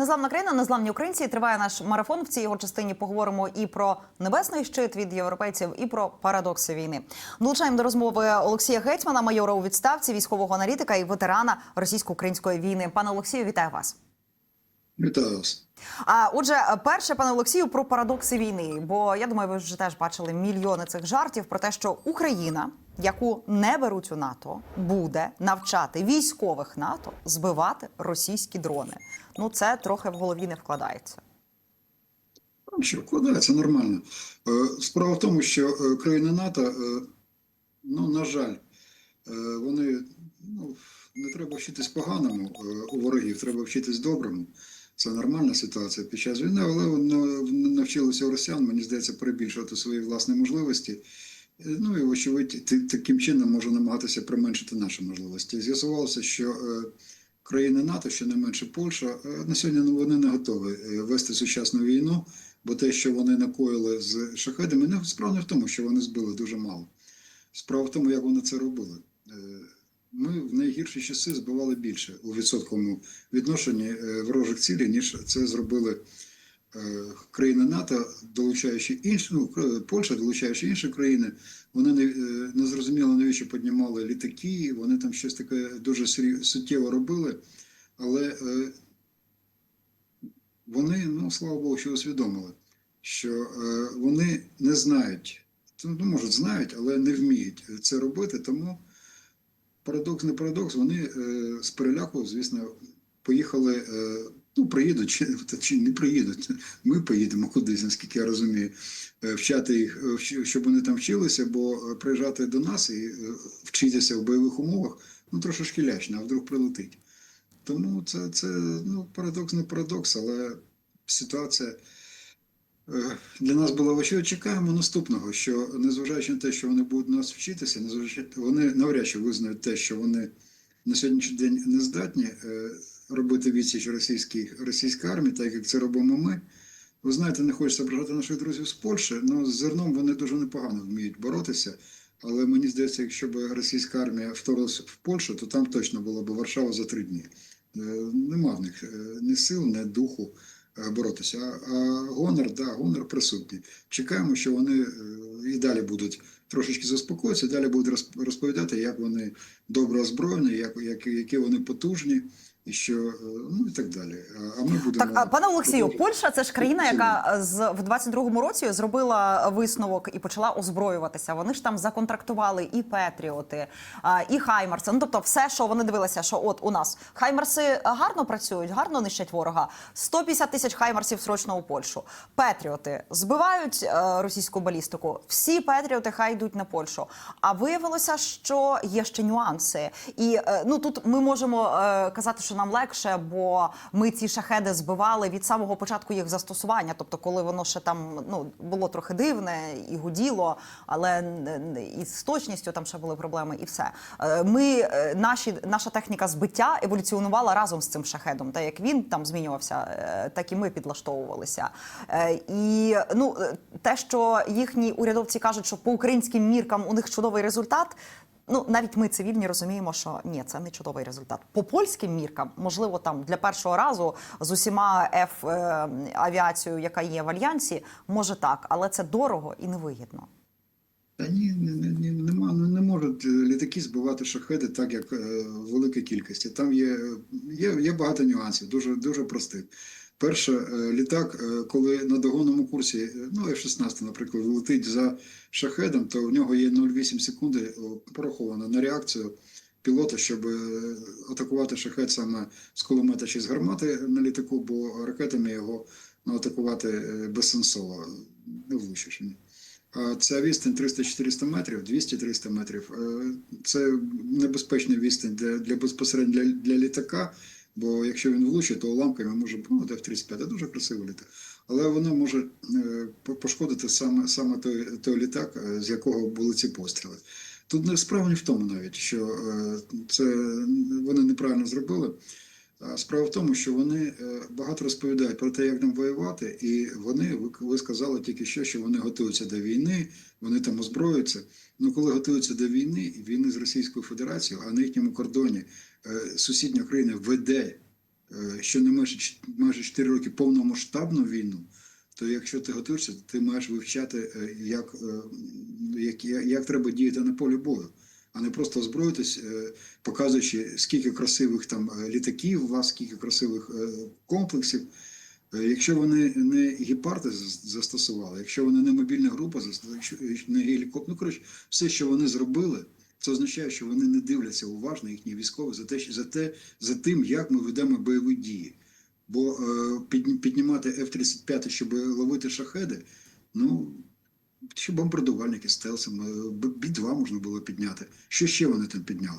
Незламна країна, незламні українці. Триває наш марафон. В цій його частині поговоримо і про небесний щит від європейців, і про парадокси війни. Долучаємо до розмови Олексія Гетьмана, майора у відставці, військового аналітика і ветерана російсько-української війни. Пане Олексію, вітаю вас. Вітаю вас. А отже, перше, пане Олексію, про парадокси війни. Бо я думаю, ви вже теж бачили мільйони цих жартів про те, що Україна, яку не беруть у НАТО, буде навчати військових НАТО збивати російські дрони. Ну це трохи в голові не вкладається. Ну, Що вкладається нормально. Е, Справа в тому, що е, країни НАТО, е, ну, на жаль, вони ну, не треба вчитись поганому у ворогів, треба вчитись доброму. Це нормальна ситуація під час війни, але навчилися росіян, мені здається, перебільшувати свої власні можливості. Е, Ну і, вочевидь, таким чином може намагатися применшити наші можливості. З'ясувалося, що е, країни НАТО, щонайменше Польща, е, на сьогодні ну, вони не готові вести сучасну війну, бо те, що вони накоїли з шахедами, не справа не в тому, що вони збили дуже мало. Справа в тому, як вони це робили. Ми в найгірші часи збивали більше у відсотковому відношенні е, ворожих цілей, ніж це зробили е, країни НАТО, долучаючи інші, ну, Польща, долучаючи інші країни, вони не, е, не зрозуміло, навіщо піднімали літаки, вони там щось таке дуже суттєво робили, але вони, ну слава Богу, що усвідомили, що вони не знають, ну, може, знають, але не вміють це робити, тому парадокс не парадокс, вони е, з переляку, звісно, поїхали, е, ну, приїдуть, чи, чи не приїдуть. Ми поїдемо кудись, наскільки я розумію, е, вчати їх, щоб вони там вчилися, бо приїжджати до нас і вчитися в бойових умовах, ну, трошечки лячно, а вдруг прилетить. Тому це, це ну, парадокс не парадокс, але ситуація для нас була важчою. Чекаємо наступного, що незважаючи на те, що вони будуть нас вчитися, вони навряд чи визнають те, що вони на сьогоднішній день не здатні е, робити відсіч російській, російській армії, так як це робимо ми. Ви знаєте, не хочеться ображати наших друзів з Польщі, але з зерном вони дуже непогано вміють боротися. Але мені здається, якщо б російська армія вторглася в Польщу, то там точно була б Варшава за три дні. Е, Нема в них е, ні сил, ні духу е, боротися. А, гонор, да, гонор присутній. Чекаємо, що вони е, і далі будуть трошечки заспокоїтися, далі будуть розп- розповідати, як вони добре озброєні, як, які вони потужні, і що е, ну і так далі. А- ми будемо Так, а, пане Олексію, продовжувати. Польща це ж країна, яка е, з в 22-му році зробила висновок і почала озброюватися. Вони ж там законтрактували і Петріоти, і Хаймарси. Ну тобто, все, що вони дивилися, що от у нас Хаймарси гарно працюють, гарно нищать ворога. 150 тисяч хаймарсів срочно у Польщу. Петріоти збивають е, російську балістику. Всі Петріоти хай йдуть на Польщу. А виявилося, що є ще нюанси. І е, ну тут ми можемо казати, що нам легше, бо ми ці шахеди збивали від самого початку їх застосування. Тобто, коли воно ще там ну було трохи дивне і гуділо, але і з точністю там ще були проблеми, і все. Е, Ми е, наші наша техніка збиття еволюціонувала разом з цим шахедом. Та як він там змінювався, е, так і ми підлаштовувалися. І ну те, що їхні урядовці кажуть, що по українським міркам у них чудовий результат. Ну, навіть ми цивільні розуміємо, що ні, це не чудовий результат. По польським міркам, можливо, там для першого разу з усіма F е, авіацією, яка є в альянсі, може так, але це дорого і невигідно. Та ні, не, не, не, нема, ну, не можуть літаки збивати шахеди так, як е, в великій кількості. Там є, є, є багато нюансів, дуже, дуже простих. Перше, е, літак, е, коли на догонному курсі, е, ну F-16, наприклад, летить за шахедом, то в нього є 0,8 секунди пораховано на реакцію пілота, щоб атакувати шахед саме з кулемета чи з гармати на літаку, бо ракетами його ну, атакувати безсенсово, не влучиш. А Ця відстань 300-400 метрів, 200-300 метрів. Це небезпечна відстань для, для безпосередньо для, для літака, бо якщо він влучить, то уламками може ну, F-35, це дуже красиво літак. Але воно може е, пошкодити саме, саме той, той літак, е, з якого були ці постріли. Тут не справа не в тому навіть, що е, це вони неправильно зробили. Справа в тому, що вони е, багато розповідають про те, як нам воювати, і вони, ви, сказали тільки що, що вони готуються до війни, вони там озброюються. Ну, коли готуються до війни, війни з Російською Федерацією, а на їхньому кордоні е, сусідня країна веде е, щонайменше ч- майже 4 роки повномасштабну війну, то якщо ти готуєшся, ти маєш вивчати, як, як, як треба діяти на полі бою, а не просто озброїтись, е, показуючи, скільки красивих там е, літаків у вас, скільки красивих е, комплексів. Якщо вони не гепарди застосували, якщо вони не мобільна група, не гелікоптер, ну коротше, все, що вони зробили, це означає, що вони не дивляться уважно їхні військові за те, за те, за тим, як ми ведемо бойові дії. Бо е, під, піднімати F-35, щоб ловити шахеди, ну ще бомбардувальники стелсом, е, Бі-2 можна було підняти. Що ще вони там підняли?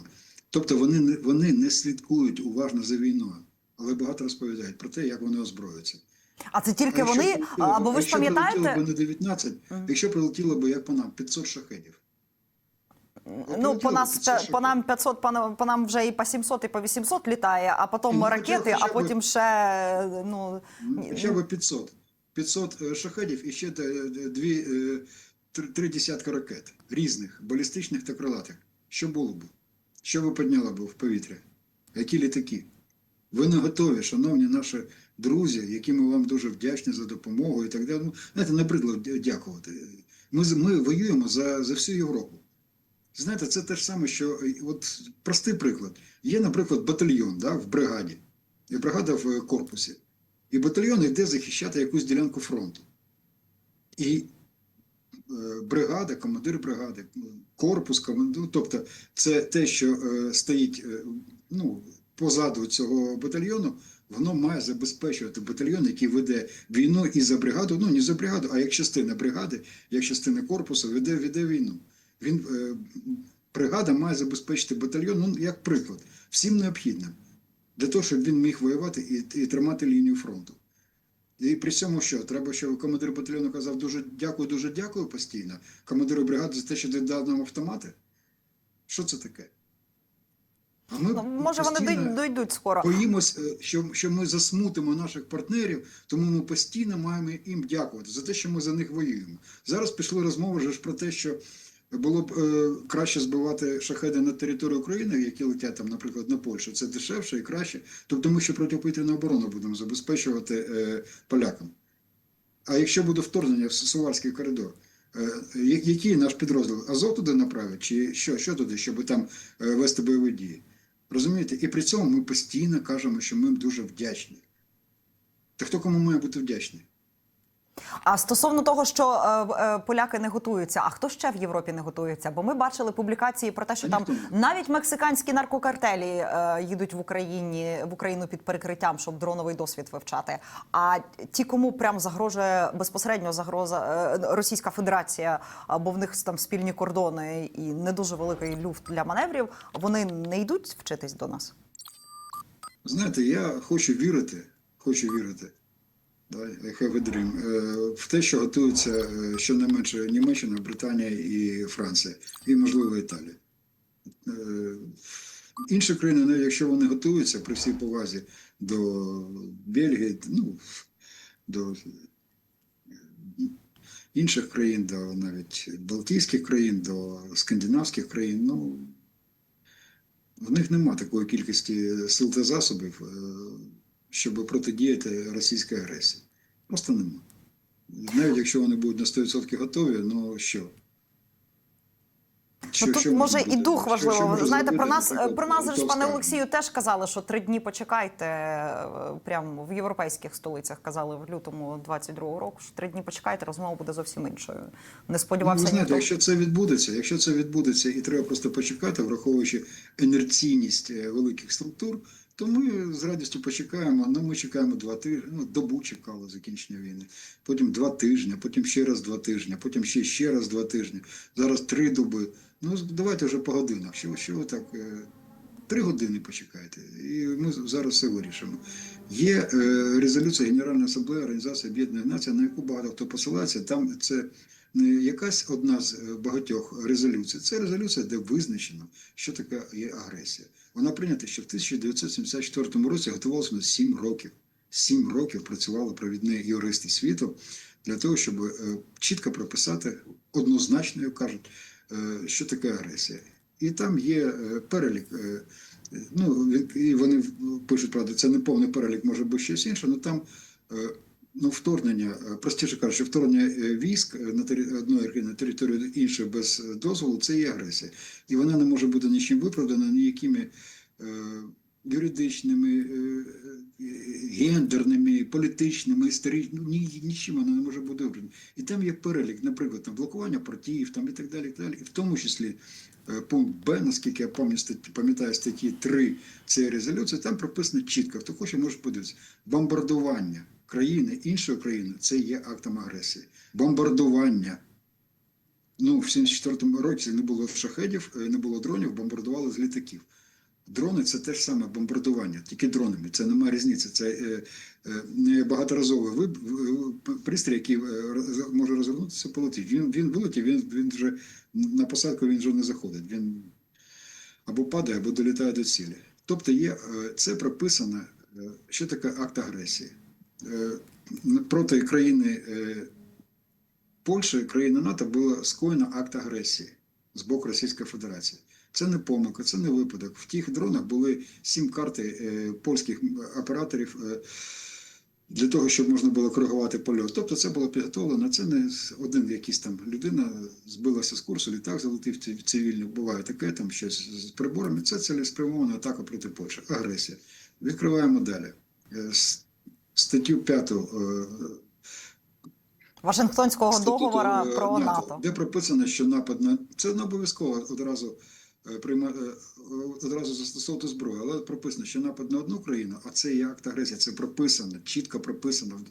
Тобто вони не вони не слідкують уважно за війною, але багато розповідають про те, як вони озброюються. А це тільки А вони. прилетіло Або ви ж якщо прилетіло пам'ятаєте? б не 19, Мгм. якщо прилетіло б як по нам 500 шахедів. Ну, по нас по нам 500, по по нам вже і по 700, і по 800 літає, а потім Ну, хоча- ракети, хоча а б- потім ще ну Ну, Хоча б 500. 500 е, шахедів і ще дві, три, три десятка ракет різних, балістичних та крилатих. Що було б? Що ви підняли б в повітря? Які літаки? Ви не готові, шановні наші друзі, які ми вам дуже вдячні за допомогу і так далі. Ну, знаєте, набридло дя- дякувати. Ми, ми воюємо за, за всю Європу. Знаєте, це те ж саме, що е, от простий приклад. Є, наприклад, батальйон да, в бригаді, і бригада в е, корпусі. І батальйон йде захищати якусь ділянку фронту. І е, бригада, командир бригади, корпус, командир, тобто це те, що е, стоїть е, ну, позаду цього батальйону, воно має забезпечувати батальйон, який веде війну і за бригаду, ну не за бригаду, а як частина бригади, як частина корпусу, веде, веде війну. Він, бригада має забезпечити батальйон, ну, як приклад, всім необхідним для того, щоб він міг воювати і, і тримати лінію фронту. І при цьому що? Треба, щоб командир батальйону казав дуже дякую, дуже дякую постійно. Командиру бригади за те, що ти дав нам автомати. Що це таке? А ми ну, може вони дойдуть скоро. боїмось, е, що, що ми засмутимо наших партнерів, тому ми постійно маємо їм дякувати за те, що ми за них воюємо. Зараз пішли розмови вже ж про те, що було б е, краще збивати шахеди на територію України, які летять там, наприклад, на Польщу. Це дешевше і краще. Тобто ми ще протиповітряну оборону будемо забезпечувати е, полякам. А якщо буде вторгнення в Суварський коридор, е, який наш підрозділ? Азов туди направить? Чи що, що туди, щоб там е, вести бойові дії? Розумієте? І при цьому ми постійно кажемо, що ми дуже вдячні. Та хто кому має бути вдячний? А стосовно того, що е, е, поляки не готуються, а хто ще в Європі не готується? Бо ми бачили публікації про те, що там навіть мексиканські наркокартелі е, їдуть в Україні в Україну під перекриттям, щоб дроновий досвід вивчати. А ті, кому прям загрожує безпосередньо загроза е, Російська Федерація, або в них там спільні кордони і не дуже великий люфт для маневрів, вони не йдуть вчитись до нас. Знаєте, я хочу вірити, хочу вірити. Dream, е, в те, що готуються е, щонайменше Німеччина, Британія і Франція, і, можливо, Італія. Е, Інші країни, навіть якщо вони готуються при всій повазі до Бельгії, ну, до інших країн, до навіть Балтійських країн, до скандинавських країн, ну, в них нема такої кількості сил та засобів, щоб протидіяти російській агресії. Просто нема. Навіть якщо вони будуть на 100% готові, ну що? Що- ну тут що може і дух важливо. що може Знаєте, про нас наприклад, про нас ж пане? Олексію теж казали, що три дні почекайте. е, Прямо в європейських столицях казали в лютому 22-го року. що Три дні почекайте, розмова буде зовсім іншою. Не Ну, сподівався ви знаєте, ніхто. якщо це відбудеться, якщо це відбудеться і треба просто почекати, враховуючи інерційність е, великих структур, то ми з радістю почекаємо. Ну, ми чекаємо два тижні, ну, добу чекали закінчення війни, потім два тижні, потім ще раз два тижні, потім ще ще раз два тижні. Зараз три доби. Ну, давайте вже по годинах. Що, що так? Три години почекайте, і ми зараз все вирішимо. Є е, резолюція Генеральної асамблеї Організації Об'єднаних Націй, на яку багато хто посилається. Там це не якась одна з е, багатьох резолюцій. Це резолюція, де визначено, що таке є агресія. Вона прийнята ще в 1974 році, готувалася на 7 років. 7 років працювали провідні юристи світу для того, щоб е, чітко прописати однозначно, як кажуть, е, що таке агресія. І там є е, перелік е, Ну, і вони пишуть, правда, це не повний перелік, може бути щось інше, але там е, ну, вторгнення, простіше кажучи, вторгнення військ на території на територію іншої без дозволу це є агресія. І вона не може бути нічим виправдана, ніякими юридичними, е, е, гендерними, політичними, історичними, ні, нічим вона не може бути виправдана. І там є перелік, наприклад, там блокування партіїв там, і так далі, і так далі. І в тому числі е, пункт Б, наскільки я пам'ятаю статті- пам'ятаю статті 3 цієї резолюції, там прописано чітко, хто хоче, може подивитися. Бомбардування країни, іншої країни це є актом агресії. Бомбардування. Ну, в 74-му році не було шахедів, не було дронів, бомбардували з літаків. Дрони це теж саме бомбардування, тільки дронами. Це немає різниці. Це е, е, багаторазовий виб, пристрій, який е, може розвернутися, полетить. Він, він вилетів, він, він вже на посадку він вже не заходить. Він або падає, або долітає до цілі. Тобто є, е, це прописано, е, що таке акт агресії. Проти країни Польщі, країни НАТО, було скоєно акт агресії з боку Російської Федерації. Це не помилка, це не випадок. В тих дронах були сім карти е, польських операторів е, для того, щоб можна було коригувати польот. Тобто це було підготовлено. Це не один якийсь там людина збилася з курсу, літак залетів цивільний. Буває таке, там щось з приборами. Це цілеспрямована атака проти Польщі. Агресія. Відкриваємо далі. Е, Статтю 5 Вашингтонського е, про НАТО. де прописано, що напад на це не обов'язково одразу прийма е, одразу застосовувати зброю, але прописано, що напад на одну країну, а це є акт агресії. Це прописано, чітко прописано.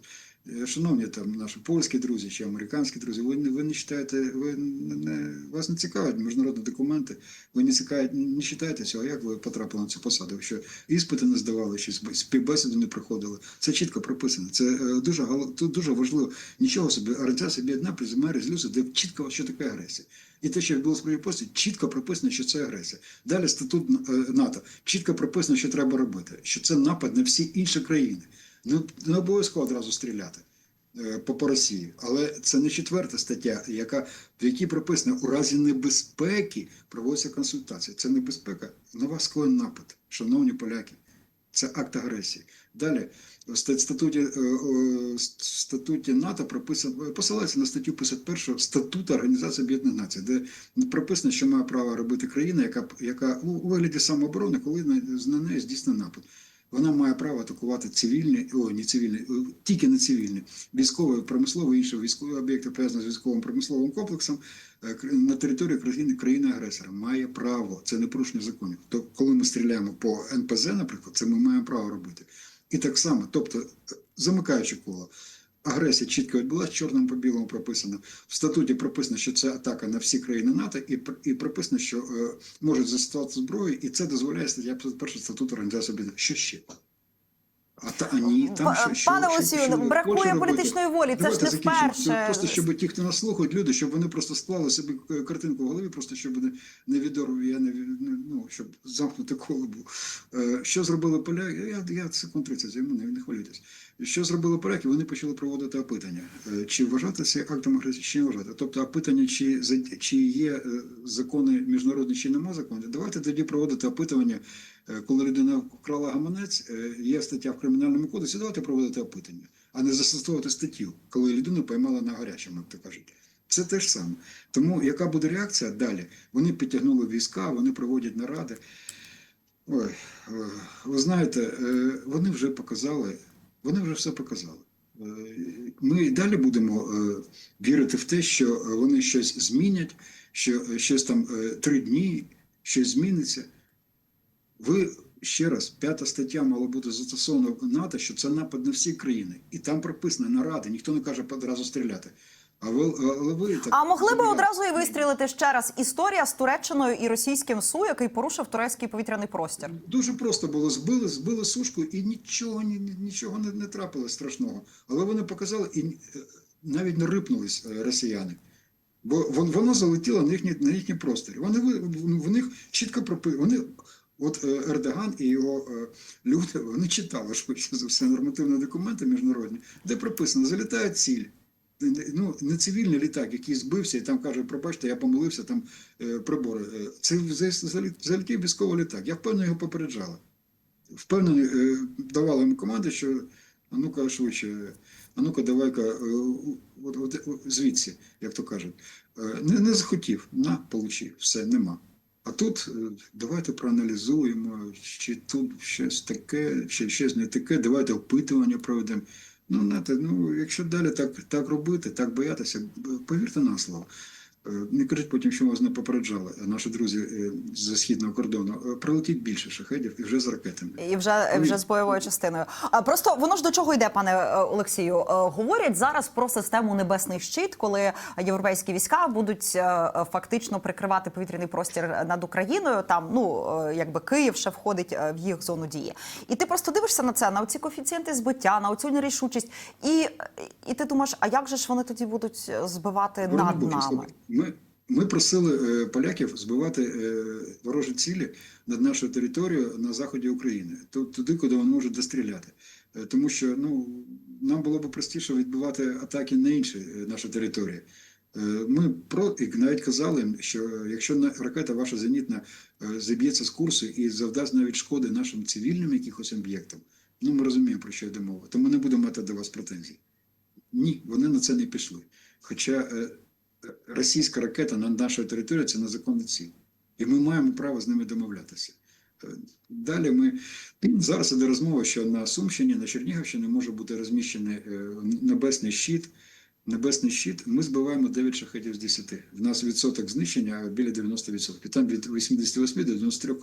Е, Шановні там наші польські друзі чи американські друзі, ви не ви не читаєте, ви не, вас не цікавлять міжнародні документи, ви не цікавить, не читаєте цього, як ви потрапили на цю посаду. Якщо іспити не здавали, чи спів- співбесіду не проходили, це чітко прописано. Це е, дуже тут дуже важливо. Нічого собі, організація Об'єднання приземає резолюцію, де чітко що таке агресія. І те, що відбулося при пості, чітко прописано, що це агресія. Далі статут е, НАТО чітко прописано, що треба робити, що це напад на всі інші країни. Не, обов'язково одразу стріляти е, по, по Росії, але це не четверта стаття, яка в якій прописано у разі небезпеки проводиться консультація. Це небезпека на вас скоєн напад, шановні поляки. Це акт агресії. Далі в статуті, е, е, в статуті НАТО прописано посилається на статтю 51 статуту Організації Об'єднаних Націй, де прописано, що має право робити країна, яка, яка у у вигляді самооборони, коли на неї здійснено напад. Вона має право атакувати цивільні, о, не цивільні, тільки не цивільні, військові, промислові, інші військові об'єкти, пов'язані з військовим промисловим комплексом е, на території країни, країни-агресора. Має право, це не порушення законів. То коли ми стріляємо по НПЗ, наприклад, це ми маємо право робити. І так само, тобто, е, замикаючи коло, агресія чітко відбулася, чорним по білому прописано. В статуті прописано, що це атака на всі країни НАТО, і, і прописано, що е, можуть застосувати зброю, і це дозволяє стаття 51 статуту Організації. Що ще? А, та, ні, там що, що, Пане Олексію, бракує політичної волі. Це ж не вперше. Просто щоб ті, хто нас слухають, люди, щоб вони просто склали собі е, картинку в голові, просто щоб не, не відорвав, я не ну, щоб замкнути коло був. Е, Що зробили поляки? Я, я секунд 30 займу, не, не хвилюйтесь. Що зробили поляки? Вони почали проводити опитання. Е, Чи вважати це актом агресії, чи не вважати. Тобто опитання, чи, чи є закони міжнародні, чи немає законів. Давайте тоді проводити опитування, коли людина вкрала гаманець, е, є стаття в кримінальному кодексі, давайте проводити опитання, а не застосовувати статтю, коли людину поймали на гарячому, як то кажуть. Це те ж саме. Тому яка буде реакція далі? Вони підтягнули війська, вони проводять наради. Ой, е, ви знаєте, е, вони вже показали, вони вже все показали. Е, Ми і далі будемо е, вірити в те, що е, вони щось змінять, що е, щось там е, три дні, щось зміниться. Ви ще раз, п'ята стаття мала бути застосована в НАТО, що це напад на всі країни. І там прописано наради, ніхто не каже одразу стріляти. А ви, але ви так А могли би одразу і вистрілити ще раз історія з Туреччиною і російським СУ, який порушив турецький повітряний простір. Дуже просто було збили, збили сушку, і нічого ні, ні- нічого не, не трапилось страшного. Але вони показали і е, навіть не рипнулись е, росіяни. Бо вон- воно залетіло на їхній на їхній просторі. Вони в них чітко пропи... Вони, от е, Ердоган і його е, люди, вони читали швидше за все нормативні документи міжнародні, де прописано: залітає ціль. ну, не цивільний літак, який збився, і там каже, пробачте, я помилився, там е, прибори. Е, Це взагалі військовий літак. Я впевнено його попереджала. Впевнений, е, давала йому команди, що а ну-ка швидше, а ну-ка, давай-ка е, от, от, звідси, як то кажуть. Е, Не, не захотів, на, получи, все, нема. А тут е, давайте проаналізуємо, чи тут щось таке, чи щось не таке, давайте опитування проведемо. Ну, знаєте, ну, якщо далі так, так робити, так боятися, повірте на слово. Е, Не кажіть потім, що вас не попереджали, наші друзі е, з східного кордону. Е, Прилетіть більше шахедів і вже з ракетами. І вже, вже з бойовою частиною. А просто воно ж до чого йде, пане Олексію? Говорять зараз про систему Небесний щит, коли європейські війська будуть фактично прикривати повітряний простір над Україною. Там ну якби Київ ще входить в їх зону дії. І ти просто дивишся на це, на оці коефіцієнти збиття, на оцю нерішучість, і, і ти думаєш, а як же ж вони тоді будуть збивати Ворога над нами? Ми, ми просили е, поляків збивати е, ворожі цілі над нашою територією на заході України, ту- туди, куди вони можуть достріляти. Е, Тому що ну, нам було б простіше відбивати атаки на інші наші території. Ми про і навіть казали, що якщо ракета ваша зенітна зіб'ється з курсу і завдасть навіть шкоди нашим цивільним якихось об'єктам, ну ми розуміємо, про що йде мова, то ми не будемо мати до вас претензій. Ні, вони на це не пішли. Хоча російська ракета на нашій території це незаконна ціль. І ми маємо право з ними домовлятися. Е, Далі ми зараз іде розмова, що на Сумщині, на Чернігівщині може бути розміщений е, небесний щит. Небесний щит, ми збиваємо 9 шахетів з 10. В нас відсоток знищення біля 90%. Там від 88 до 93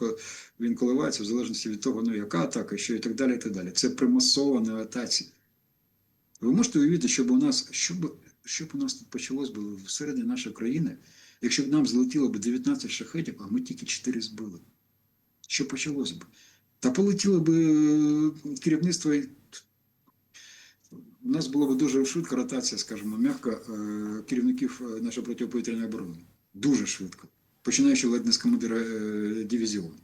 він коливається в залежності від того, ну яка атака, що і так далі. І так далі. Це примусова на атаці. Ви можете уявити, щоб у нас, щоб, щоб у нас тут почалось би всередині нашої країни, якщо б нам злетіло б 19 шахетів, а ми тільки 4 збили. Що почалось би? Та полетіло б е, керівництво. У нас була б дуже швидка ротація, скажімо, м'яко, е, керівників е, нашої протиповітряної оборони. Дуже швидко. Починаючи ледь не з командира дивізіону.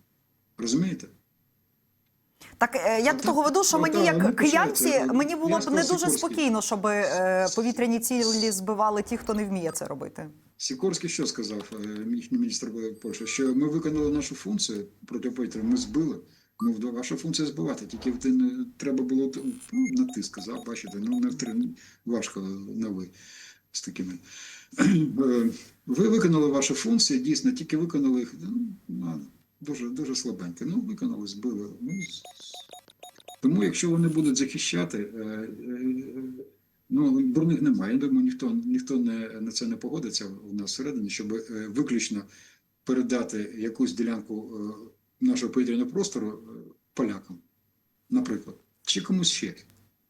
Розумієте? Так е, я до того веду, що мені як киянці, мені було б не дуже спокійно, щоб е, повітряні цілі збивали ті, хто не вміє це робити. Сікорський що сказав, е, їхній міністр Польщі, що ми виконали нашу функцію протиповітря, ми збили. Ну, ваша функція збивати, тільки ти не треба було ну, на ти сказав, бачите, ну не втри, важко на ви з такими. Ви виконали ваші функції, дійсно, тільки виконали їх ну, дуже, дуже слабенько. Ну, виконали, збили. Ну, тому, якщо вони будуть захищати, е, е, ну дурних немає. Я думаю, ніхто ніхто не на це не погодиться у нас всередині, щоб е, виключно передати якусь ділянку нашого повітряного простору полякам, наприклад, чи комусь ще.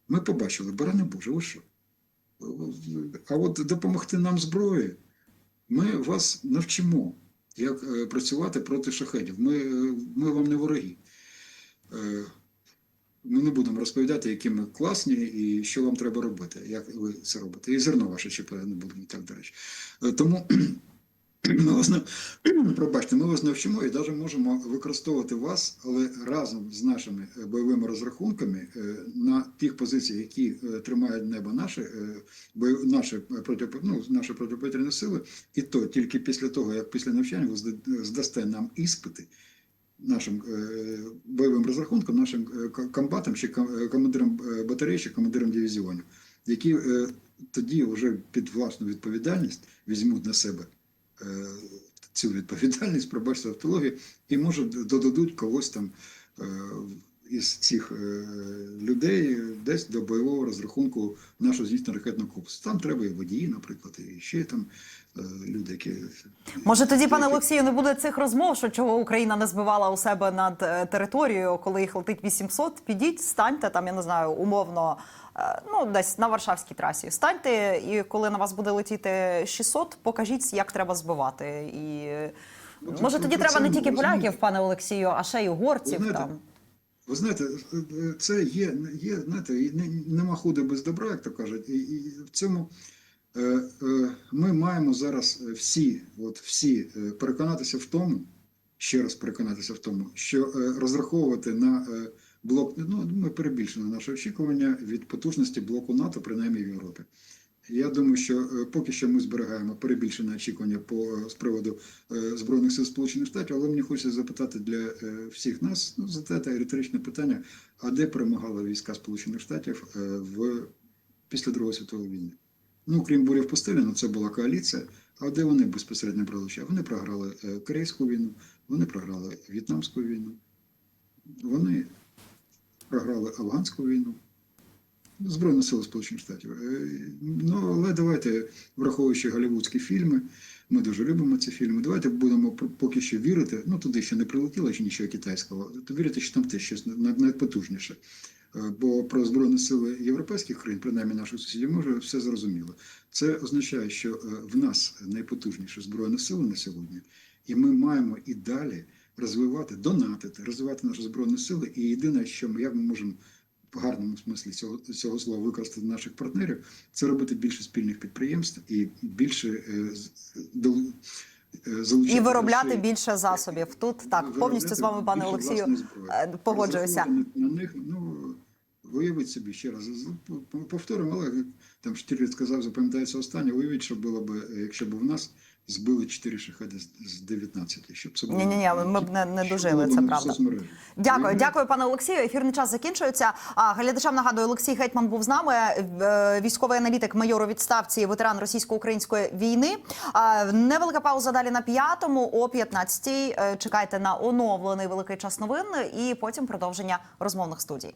Ми побачили, баране Боже, ви що? А от допомогти нам зброєю, ми вас навчимо, як е, працювати проти шахедів. Ми, е, ми вам не вороги. Е, Ми не будемо розповідати, які ми класні і що вам треба робити, як ви це робите. І зерно ваше ЧП не будемо так, до речі. Тому ми вас пробачте, ми вас навчимо і навіть можемо використовувати вас, але разом з нашими е, бойовими розрахунками е, на тих позиціях, які е, тримають небо наші, наші проти, ну, наші протиповітряні сили, і то тільки після того, як після навчання ви здасте нам іспити. Нашим бойовим розрахунком, нашим комбатам чи командирам батареї чи командирам дивізіонів, які тоді вже під власну відповідальність візьмуть на себе цю відповідальність, пробачте автологію, і може додадуть когось там е, із цих е, людей десь до бойового розрахунку нашого звісно ракетного корпусу. Там треба і водії, наприклад, і ще там е, люди, які Може, тоді, пане Олексію, не буде цих розмов, що чого Україна не збивала у себе над е, територією, коли їх летить 800, підіть, станьте там, я не знаю, умовно, е, ну десь на Варшавській трасі. Станьте, і коли на вас буде летіти 600, покажіть, як треба збивати. І е, Ну, може тоді треба не тільки розуміємо. поляків, пане Олексію, а ще й угорців Ви знаєте, там. Ви знаєте, е, це є, є знаєте, нема худи без добра, як то кажуть. І, і в цьому е, е, ми маємо зараз всі, от всі е, переконатися в тому, ще раз переконатися в тому, що е, розраховувати на е, блок, ну ми перебільшили наше очікування від потужності блоку НАТО, принаймні в Європі. Я думаю, що е, поки що ми зберігаємо перебільшене очікування по е, з приводу е, збройних сил Сполучених Штатів, але мені хочеться запитати для е, всіх нас ну, задати риторичне питання: а де перемагали війська Сполучених Штатів е, в після Другої світової війни? Ну, крім бурі в пустелі, ну це була коаліція. А де вони безпосередньо брали участь? Вони програли е, Корейську війну, вони програли В'єтнамську війну, вони програли Афганську війну. Збройні сили Сполучених Штатів. Е, Ну, але давайте, враховуючи голівудські фільми, ми дуже любимо ці фільми. Давайте будемо поки що вірити. Ну, туди ще не прилетіло ще нічого китайського, то вірити, що там теж щось на- найпотужніше. Бо про Збройні сили європейських країн, принаймні наших сусідів, може все зрозуміло. Це означає, що е, в нас найпотужніші збройні сили на сьогодні, і ми маємо і далі розвивати, донатити, розвивати наші збройні сили. І єдине, що ми як ми можемо в гарному смислі цього, цього слова використати наших партнерів, це робити більше спільних підприємств і більше е, з- дол- е, І виробляти грошей. більше засобів. Тут так повністю з вами, пане Олексію, е, погоджуюся. На них, ну, уявіть собі ще раз, повторимо, але там Штірліц сказав, запам'ятається останнє, уявіть, що було б, е, якщо б в нас збили 4 шахеди з- з 19. Щоб це було- Ні-ні-ні, ми б не- не дожили, це правда. соцмережі. Дякую, дякую, пане Олексію. Ефірний час закінчується. А глядачам нагадую, Олексій Гетьман був з нами, е, військовий аналітик, майор у відставці, ветеран російсько-української війни. Невелика пауза далі на п'ятому о 15 Чекайте на оновлений великий час новин і потім продовження розмовних студій.